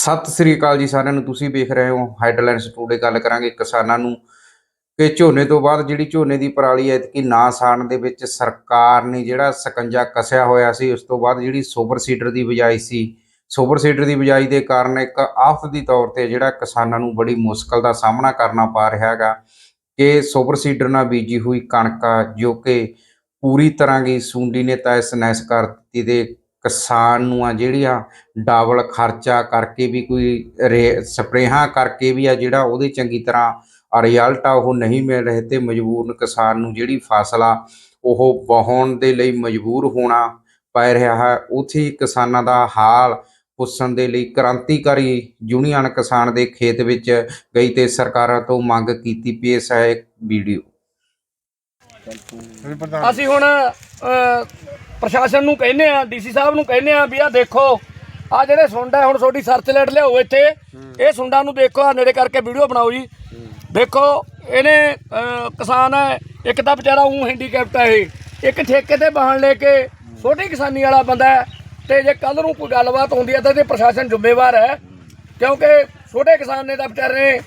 ਸਤਿ ਸ੍ਰੀ ਅਕਾਲ ਜੀ ਸਾਰਿਆਂ ਨੂੰ, ਤੁਸੀਂ ਵੇਖ ਰਹੇ ਹੋ ਹੈਡਲਾਈਨਸ ਟੂਡੇ ਗੱਲ ਕਰਾਂਗੇ ਕਿਸਾਨਾਂ ਨੂੰ ਕਿ ਝੋਨੇ ਤੋਂ ਬਾਅਦ ਜਿਹੜੀ ਝੋਨੇ ਦੀ ਪਰਾਲੀ ਐਤਕੀ ਨਾ ਸਾੜਨ ਦੇ ਵਿੱਚ ਸਰਕਾਰ ਨੇ ਜਿਹੜਾ ਸਕੰਜਾ ਕਸਿਆ ਹੋਇਆ ਸੀ, ਉਸ ਤੋਂ ਬਾਅਦ ਜਿਹੜੀ ਸੁਪਰ ਸੀਡਰ ਦੀ ਬਿਜਾਈ ਸੀ ਸੁਪਰ ਸੀਡਰ ਦੀ ਬਿਜਾਈ ਦੇ ਕਾਰਨ ਇੱਕ ਆਫਤ ਦੀ ਤੌਰ ਤੇ ਜਿਹੜਾ ਕਿਸਾਨਾਂ ਨੂੰ ਬੜੀ ਮੁਸ਼ਕਲ ਦਾ ਸਾਹਮਣਾ ਕਰਨਾ ਪਾ ਰਿਹਾ ਹੈਗਾ ਕਿ ਸੁਪਰ ਸੀਡਰ ਨਾਲ ਬੀਜੀ ਹੋਈ ਕਣਕ ਆ, ਜੋ ਕਿ ਪੂਰੀ ਤਰ੍ਹਾਂ ਦੀ ਸੁੰਡੀ ਨੇ ਇਸ ਨੈਸ ਕਰ ਦਿੱਤੀ ਤੇ ਕਿਸਾਨ ਨੂੰ ਆ ਜਿਹੜੀਆਂ ਡਬਲ ਖਰਚਾ ਕਰਕੇ ਵੀ ਕੋਈ ਰੇ ਸਪਰੇਹਾਂ ਕਰਕੇ ਵੀ ਆ ਜਿਹੜਾ ਉਹਦੇ ਚੰਗੀ ਤਰ੍ਹਾਂ ਰਿਜ਼ਲਟ ਆ, ਉਹ ਨਹੀਂ ਮਿਲ ਰਹੇ ਤੇ ਮਜਬੂਰਨ ਕਿਸਾਨ ਨੂੰ ਜਿਹੜੀ ਫਸਲ ਆ, ਉਹ ਵਹਾਉਣ ਦੇ ਲਈ ਮਜਬੂਰ ਹੋਣਾ ਪੈ ਰਿਹਾ ਹੈ। ਉੱਥੇ ਕਿਸਾਨਾਂ ਦਾ ਹਾਲ ਪੁੱਛਣ ਦੇ ਲਈ ਕ੍ਰਾਂਤੀਕਾਰੀ ਯੂਨੀਅਨ ਕਿਸਾਨ ਦੇ ਖੇਤ ਵਿੱਚ ਗਈ ਤੇ ਸਰਕਾਰਾਂ ਤੋਂ ਮੰਗ ਕੀਤੀ। ਪੇਸ਼ ਹੈ ਵੀਡੀਓ। ਅਸੀਂ ਹੁਣ ਪ੍ਰਸ਼ਾਸਨ ਨੂੰ ਕਹਿੰਨੇ ਆ ਡੀਸੀ ਸਾਹਿਬ ਨੂੰ ਕਹਿੰਨੇ ਆ ਵੀ ਆ ਦੇਖੋ ਆ ਜਿਹੜੇ ਸੁੰਡ ਹੈ ਹੁਣ ਤੁਹਾਡੀ ਸਰਚ ਲੈਟ ਲਿਆਓ ਇੱਥੇ। ਇਹ ਸੁੰਡਾਂ ਨੂੰ ਦੇਖੋ ਆ ਨੇੜੇ ਕਰਕੇ ਵੀਡੀਓ ਬਣਾਓ ਜੀ। ਦੇਖੋ ਇਹਨੇ ਕਿਸਾਨ ਹੈ ਇੱਕ ਤਾਂ ਵਿਚਾਰਾ ਉਹ ਹੈਂਡੀਕੈਪਟ ਹੈ ਇਹ। ਇੱਕ ਠੇਕੇ ਤੇ ਵਾਹਣ ਲੈ ਕੇ ਛੋਟੀ ਕਿਸਾਨੀ ਵਾਲਾ ਬੰਦਾ ਹੈ ਤੇ ਜੇ ਕੱਲ ਨੂੰ ਕੋਈ ਗੱਲਬਾਤ ਹੁੰਦੀ ਹੈ ਤਾਂ ਇਹਦੇ ਪ੍ਰਸ਼ਾਸਨ ਜ਼ਿੰਮੇਵਾਰ ਹੈ। ਕਿਉਂਕਿ ਛੋਟੇ ਕਿਸਾਨ ਨੇ ਤਾਂ ਵਿਚਾਰੇ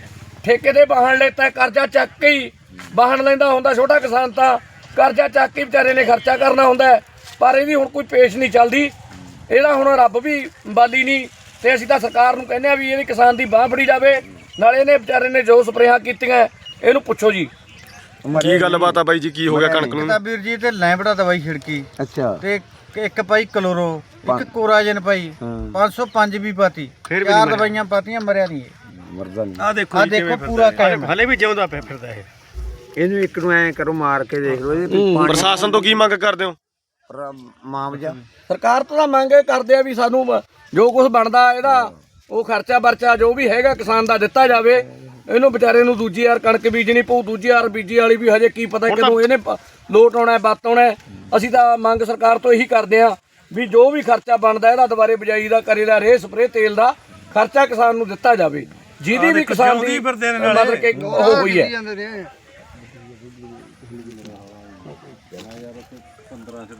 ਠੇਕੇ ਤੇ ਵਾਹਣ ਲੈਤਾ ਕਰਜ਼ਾ ਚੱਕ ਕੇ ਹੀ ਵਾਹਣ ਲੈਂਦਾ ਹੁੰਦਾ ਛੋਟਾ ਕਿਸਾਨ ਤਾਂ ਕਰਜ਼ਾ ਚੱਕ ਕੇ ਵਿਚਾਰੇ ਨੇ ਖਰਚਾ ਕਰਨਾ ਹੁੰਦਾ। ਪਰ ਇਹਦੀ ਹੁਣ ਕੋਈ ਪੇਸ਼ ਨਹੀਂ ਚੱਲਦੀ। ਇਹਦਾ ਹੁਣ ਰੱਬ ਵੀ ਬਾਲੀ ਨਹੀਂ ਤੇ ਅਸੀਂ ਤਾਂ ਸਰਕਾਰ ਨੂੰ ਕਹਿੰਦੇ ਆ ਵੀ ਇਹਦੀ ਕਿਸਾਨ ਦੀ ਬਾਹ ਫੜੀ ਜਾਵੇ ਨਾਲੇ ਇਹਨੇ ਵਿਚਾਰੇ ਨੇ ਜੋ ਸਪਰੇਹਾਂ ਕੀਤੀਆਂ ਇਹਨੂੰ ਪੁੱਛੋ ਜੀ। ਕੀ ਗੱਲਬਾਤ ਆ ਬਾਈ ਜੀ ਕੀ ਹੋ ਗਿਆ ਕਣਕ ਨੂੰ? ਤਾਂ ਵੀਰ ਜੀ ਤੇ ਲੈਂਬੜਾ ਦਵਾਈ ਛਿੜਕੀ। ਅੱਛਾ। ਤੇ ਇੱਕ- ਇੱਕ ਪਾਈ ਕਲੋਰੋ ਇੱਕ ਕੋਰਾਜਨ ਪਾਈ 505 ਵੀ ਪਾਤੀ। ਚਾਰ ਦਵਾਈਆਂ ਪਾਤੀਆਂ ਮਰਿਆ ਨਹੀਂ ਮਰਦਾ ਨਹੀਂ। ਆ ਦੇਖੋ ਆ ਦੇਖੋ ਪੂਰਾ ਕਾਇਮ। ਹਲੇ ਵੀ ਜਿਉਂਦਾ ਪਿਆ ਫਿਰਦਾ ਇਹ। ਇਹਨੂੰ ਇੱਕ ਨੂੰ ਐ ਕਰੋ ਮਾਰ ਕੇ ਦੇਖ ਲਓ ਇਹਦੇ ਪ੍ਰਸ਼ਾਸਨ ਤੋਂ ਕੀ ਮੰਗ ਕਰਦੇ ਹੋ? ਮਾਮਜਾ ਸਰਕਾਰ ਤੋਂ ਤਾਂ ਮੰਗ ਇਹ ਕਰਦੇ ਆ ਵੀ ਸਾਨੂੰ ਜੋ ਕੁਝ ਬਣਦਾ ਇਹਦਾ ਉਹ ਖਰਚਾ ਵਰਚਾ ਜੋ ਵੀ ਹੈਗਾ ਕਿਸਾਨ ਦਾ ਦਿੱਤਾ ਜਾਵੇ। ਇਹਨੂੰ ਵਿਚਾਰੇ ਨੂੰ ਦੂਜੀ ਵਾਰ ਕਣਕ ਬੀਜਣੀ ਪਊ ਦੂਜੀ ਵਾਰ ਬੀਜੀ ਵਾਲੀ ਵੀ ਹਜੇ ਕੀ ਪਤਾ ਕਦੋਂ ਇਹਨੇ ਪ- ਲੋਟ ਆਉਣਾ ਹੈ, ਬੱਤ ਆਉਣਾ। ਹੈ। ਅਸੀਂ ਤਾਂ ਮੰਗ ਸਰਕਾਰ ਤੋਂ ਇਹੀ ਕਰਦੇ ਆ ਵੀ ਜੋ ਵੀ ਖਰਚਾ ਬਣਦਾ ਇਹਦਾ ਦੁਬਾਰੇ ਬਿਜਾਈ ਦਾ ਕਰੇ ਦਾ ਰੇ ਸਪਰੇ ਤੇਲ ਦਾ ਖਰਚਾ ਕਿਸਾਨ ਨੂੰ ਦਿੱਤਾ ਜਾਵੇ। ਜਿਹਦੀ ਵੀ ਕਿਸਾਨ ਦੀ ਮਤਲਬ ਕਿ ਉਹ ਹੋਈ ਹੈ। ਜਾਂਦੇ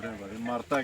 ਨੇ